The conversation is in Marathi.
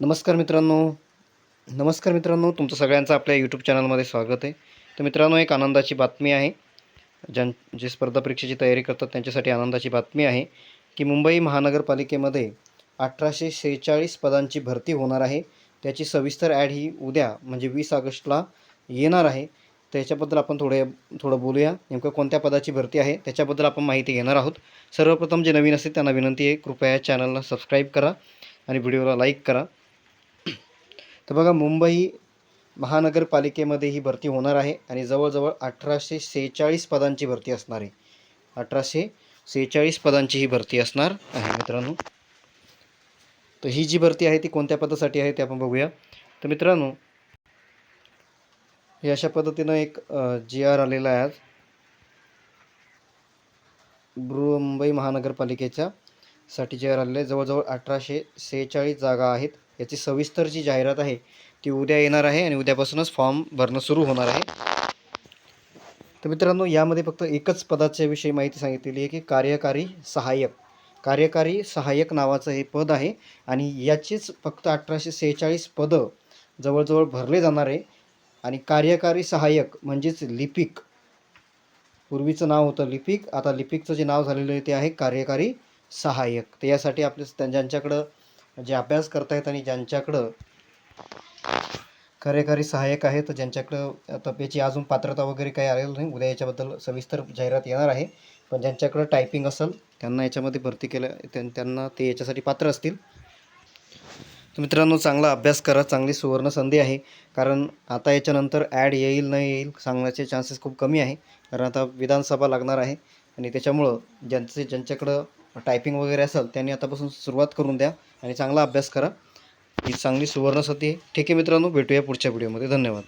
नमस्कार मित्रांनो. नमस्कार मित्रांनो तुमचं सगळ्यांचं आपल्या यूट्यूब चॅनलमध्ये स्वागत आहे. तर मित्रांनो एक आनंदाची बातमी आहे. ज्यां जे स्पर्धा परीक्षेची तयारी करतात त्यांच्यासाठी आनंदाची बातमी आहे की मुंबई महानगरपालिकेमध्ये अठराशे शेहेचाळीस पदांची भरती होणार आहे. त्याची सविस्तर ॲड ही उद्या म्हणजे वीस ऑगस्टला येणार आहे. त्याच्याबद्दल आपण थोडे थोडं बोलूया. नेमकं कोणत्या पदाची भरती आहे त्याच्याबद्दल आपण माहिती घेणार आहोत. सर्वप्रथम जे नवीन असतील त्यांना विनंती आहे कृपया चॅनलला सबस्क्राईब करा आणि व्हिडिओला लाईक करा. तर बघा मुंबई महानगरपालिकेमध्ये ही भरती होणार आहे आणि जवळजवळ अठराशे सेहेचाळीस पदांची भरती असणार आहे. अठराशे सेहेचाळीस पदांची ही भरती असणार आहे मित्रांनो. तर ही जी भरती आहे ती कोणत्या पदासाठी आहे ते आपण बघूया. तर मित्रांनो हे अशा पद्धतीनं एक जी आर आलेला आहे आज. बृ मुंबई महानगरपालिकेच्या साठी जी आर आलेलं आहे. जवळजवळ अठराशे सेहेचाळीस जागा आहेत. याची सविस्तर जी जाहिरात आहे ती उद्या येणार आहे आणि उद्यापासूनच फॉर्म भरणं सुरू होणार आहे. तर मित्रांनो यामध्ये फक्त एकच पदाच्या विषयी माहिती सांगितलेली आहे की कार्यकारी सहाय्यक. कार्यकारी सहाय्यक नावाचं हे पद आहे आणि याचीच फक्त अठराशे सेहेचाळीस पदं जवळजवळ भरले जाणार आहे. आणि कार्यकारी सहाय्यक म्हणजेच लिपिक. पूर्वीचं नाव होतं लिपिक आता लिपिकचं जे नाव झालेलं आहे ते आहे कार्यकारी सहाय्यक. तर यासाठी आपले त्या- ज्यांच्याकडं जे अभ्यास करतायत आणि ज्यांच्याकडं खरेखरी सहाय्यक आहेत तर ज्यांच्याकडं आता याची अजून पात्रता वगैरे काही आलेलं नाही उद्या याच्याबद्दल सविस्तर जाहिरात येणार आहे. पण ज्यांच्याकडं टायपिंग असेल त्यांना याच्यामध्ये भरती केलं त्यां- त्यांना ते याच्यासाठी पात्र असतील. तर मित्रांनो चांगला अभ्यास करा चांगली सुवर्ण संधी आहे. कारण आता याच्यानंतर ॲड येईल नाही येईल सांगण्याचे चान्सेस खूप कमी आहे. कारण आता विधानसभा लागणार आहे. आणि त्याच्यामुळं ज्यांचे ज्यांच्याकडं टायपिंग वगैरे असेल त्यांनी आतापासून सुरुवात करून द्या आणि चांगला अभ्यास करा. ही चांगली सुवर्णसती आहे. ठीक आहे मित्रांनो भेटूया पुढच्या व्हिडिओमध्ये धन्यवाद.